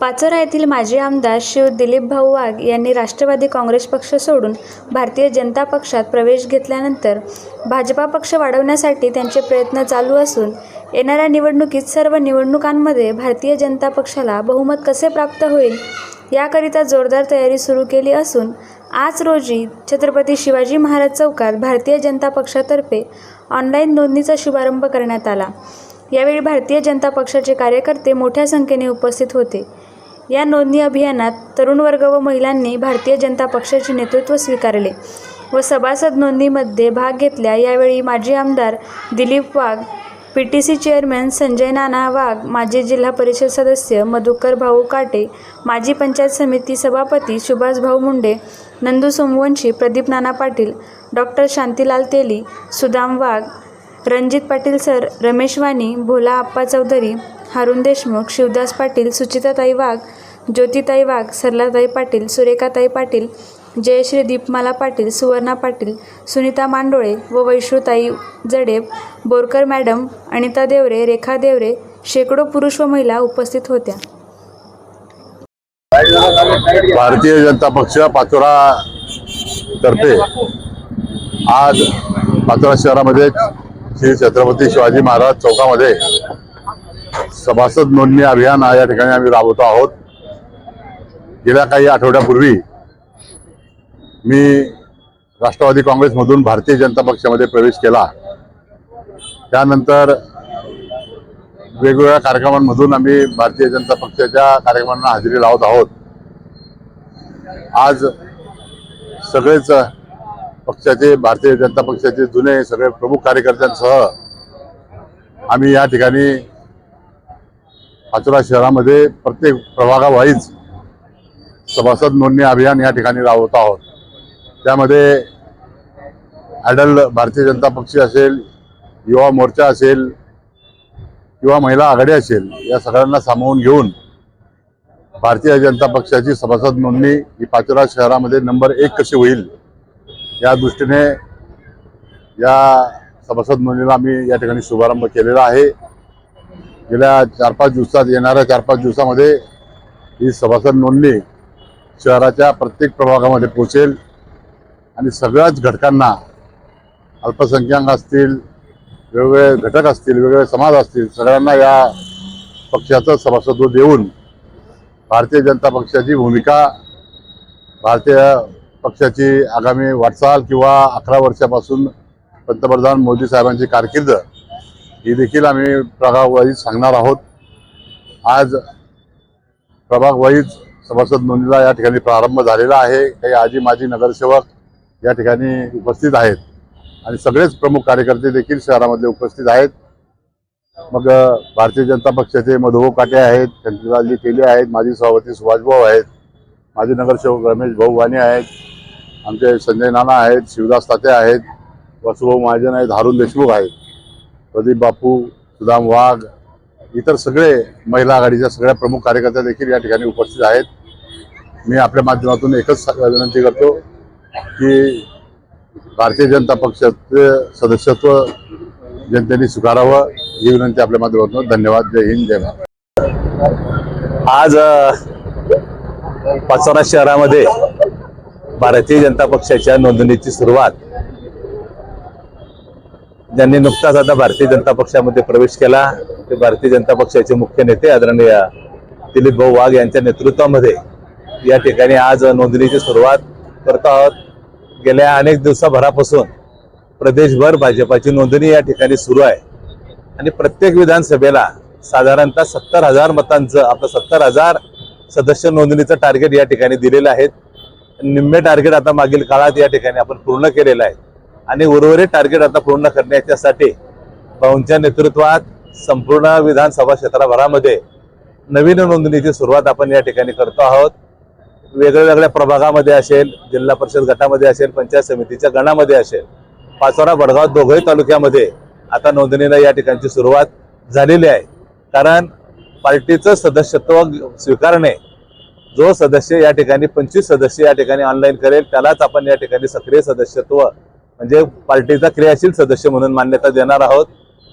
पाचोरा येथील माजी आमदार शिव दिलीपभाऊ वाघ यांनी राष्ट्रवादी काँग्रेस पक्ष सोडून भारतीय जनता पक्षात प्रवेश घेतल्यानंतर भाजपा पक्ष वाढवण्यासाठी त्यांचे प्रयत्न चालू असून येणाऱ्या निवडणुकीत सर्व निवडणुकांमध्ये भारतीय जनता पक्षाला बहुमत कसे प्राप्त होईल याकरिता जोरदार तयारी सुरू केली असून आज रोजी छत्रपती शिवाजी महाराज चौकात भारतीय जनता पक्षातर्फे ऑनलाईन नोंदणीचा शुभारंभ करण्यात आला. यावेळी भारतीय जनता पक्षाचे कार्यकर्ते मोठ्या संख्येने उपस्थित होते. या नोंदणी अभियानात तरुण वर्ग व महिलांनी भारतीय जनता पक्षाचे नेतृत्व स्वीकारले व सभासद नोंदणीमध्ये भाग घेतल्या. यावेळी माजी आमदार Dilip Wagh P T C chairman Sanjay Nana Wagh माजी जिल्हा परिषद सदस्य मधुकर भाऊ काटे माजी पंचायत समिती सभापती सुभाष भाऊ मुंडे नंदू सोमवंशी प्रदीप नाना पाटील डॉक्टर शांतीलाल तेली सुदाम वाघ रणजित पाटील सर रमेश वाणी भोला आप्पा चौधरी हारुण देशमुख शिवदास पाटील सुचिताताई वाघ ज्योतिताई वाघ सरलाताई पाटील सुरेखाताई पाटील जयश्री दीपमाला पाटील सुवर्णा पाटील सुनीता मांडोळे व वैष्णुताई जडेब बोरकर मॅडम अनिता देवरे रेखा देवरे शेकडो पुरुष व महिला उपस्थित होत्या. भारतीय जनता पक्ष पाचोरा तर्फे आज पाचोरा शहरामध्ये श्री छत्रपती शिवाजी महाराज चौकामध्ये सभासद नोंदणी अभियान या ठिकाणी आम्ही राबवतो आहोत. गेल्या काही आठवड्यापूर्वी मी राष्ट्रवादी काँग्रेसमधून भारतीय जनता पक्षामध्ये प्रवेश केला. त्यानंतर वेगवेगळ्या कार्यक्रमांमधून आम्ही भारतीय जनता पक्षाच्या कार्यक्रमांना हजेरी लावत आहोत. आज सगळेच पक्षाचे भारतीय जनता पक्षाचे जुने सगळे प्रमुख कार्यकर्त्यांसह आम्ही या ठिकाणी पाचोरा शहरामध्ये प्रत्येक प्रभागावाईज सभासद नोंदणी अभियान या ठिकाणी राबवत आहोत. त्यामध्ये ॲडल भारतीय जनता पक्ष असेल युवा मोर्चा असेल किंवा महिला आघाडी असेल या सगळ्यांना सामावून घेऊन भारतीय जनता पक्षाची सभासद नोंदणी ही पाचोरा शहरामध्ये नंबर एक कशी होईल या दृष्टीने या सभासद नोंदणीला आम्ही या ठिकाणी शुभारंभ केलेला आहे. गेल्या चार पाच दिवसात येणाऱ्या चार पाच दिवसामध्ये ही सभासद नोंदणी शहराच्या प्रत्येक प्रभागामध्ये पोचेल आणि सगळ्याच घटकांना अल्पसंख्याक असतील वेगवेगळे घटक असतील वेगवेगळे समाज असतील सगळ्यांना या पक्षाचं सभासत्व देऊन भारतीय जनता पक्षाची भूमिका भारतीय पक्षाची आगामी वाटचाल किंवा अकरा वर्षापासून पंतप्रधान मोदी साहेबांची कारकीर्द ही देखील आम्ही प्रभागवाईज सांगणार आहोत. आज प्रभागवाईज सभासद नोंदीला या ठिकाणी प्रारंभ झालेला आहे. काही आजी माजी नगरसेवक या ठिकाणी उपस्थित आहेत. आणि सगळेच प्रमुख कार्यकर्ते देखील शहरामध्ये उपस्थित आहेत. मग भारतीय जनता पक्षाचे मधुभाऊ काटे आहेत चंद्रलालजी केले आहेत माजी सभापती सुभाषभाऊ आहेत. माजी नगरसेवक रमेश भाऊ वाणी आहेत आमचे संजय नाना आहेत शिवदास ताते आहेत वसुभाऊ महाजन आहेत हारून देशमुख आहेत प्रदीप बापू सुदाम वाघ इतर सगळे महिला आघाडीच्या सगळ्या प्रमुख कार्यकर्त्या देखील या ठिकाणी उपस्थित आहेत. मी आपल्या माध्यमातून एकच विनंती करतो की भारतीय जनता पक्षाचे सदस्यत्व जनतेने स्वीकारावं ही विनंती आपल्या माध्यमातून. धन्यवाद. जय हिंद जय भारत. आज पाचोरा शहरामध्ये भारतीय जनता पक्षाच्या नोंदणीची सुरुवात. ज्यांनी नुकताच आता भारतीय जनता पक्षामध्ये प्रवेश केला ते भारतीय जनता पक्षाचे मुख्य नेते आदरणीय दिलीप भाऊ वाघ यांच्या नेतृत्वामध्ये या ठिकाणी आज नोंदणीची सुरुवात करत आहोत. गेल्या अनेक दिवसाभरापासून प्रदेशभर भाजपाची नोंदणी या ठिकाणी सुरू आहे. आणि प्रत्येक विधानसभेला साधारणतः सत्तर हजार मतांचं आपलं सत्तर हजार सदस्य नोंदणीचं टार्गेट या ठिकाणी दिलेलं आहे. निम्मे टार्गेट आता मागील काळात या ठिकाणी आपण पूर्ण केलेलं आहे. आणि उर्वरित टार्गेट आता पूर्ण करण्याच्यासाठी भाऊंच्या नेतृत्वात संपूर्ण विधानसभा क्षेत्रभरामध्ये नवीन नोंदणीची सुरुवात आपण या ठिकाणी करतो आहोत. वेगवेगळ्या प्रभागामध्ये असेल जिल्हा परिषद गटामध्ये असेल पंचायत समितीच्या गणामध्ये असेल पाचोरा बडगाव दोघंही तालुक्यामध्ये आता नोंदणीला या ठिकाणची सुरुवात झालेली आहे. कारण पार्टीचं सदस्यत्व स्वीकारणे. जो सदस्य या ठिकाणी पंचवीस सदस्य या ठिकाणी ऑनलाईन करेल त्यालाच आपण या ठिकाणी सक्रिय सदस्यत्व म्हणजे पार्टीचा क्रियाशील सदस्य म्हणून मान्यता देणार आहोत.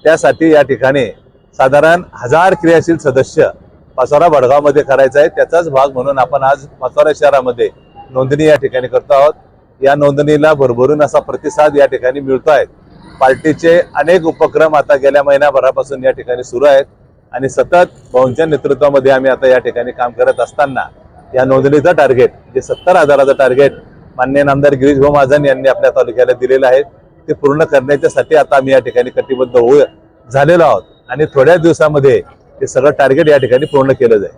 त्यासाठी या ठिकाणी साधारण हजार क्रियाशील सदस्य पाचोरा भडगावमध्ये करायचा आहे. त्याचाच भाग म्हणून आपण आज पाचोरा शहरामध्ये नोंदणी या ठिकाणी करतो आहोत. या नोंदणीला भरभरून असा प्रतिसाद या ठिकाणी मिळतो आहे पार्टीचे अनेक उपक्रम आता गेल्या महिन्याभरापासून या ठिकाणी सुरू आहेत. आणि सतत भाऊंच्या नेतृत्वामध्ये आम्ही आता या ठिकाणी काम करत असताना या नोंदणीचं टार्गेट जे सत्तर हजाराचं टार्गेट मान्य नामदार गिरीश भाऊ महाजन यांनी आपल्या तालुक्याला दिलेलं आहे ते पूर्ण करण्याच्यासाठी आता आम्ही या ठिकाणी कटिबद्ध होऊ झालेलो आहोत. आणि थोड्या दिवसामध्ये ते सगळं टार्गेट या ठिकाणी पूर्ण केलं जाईल.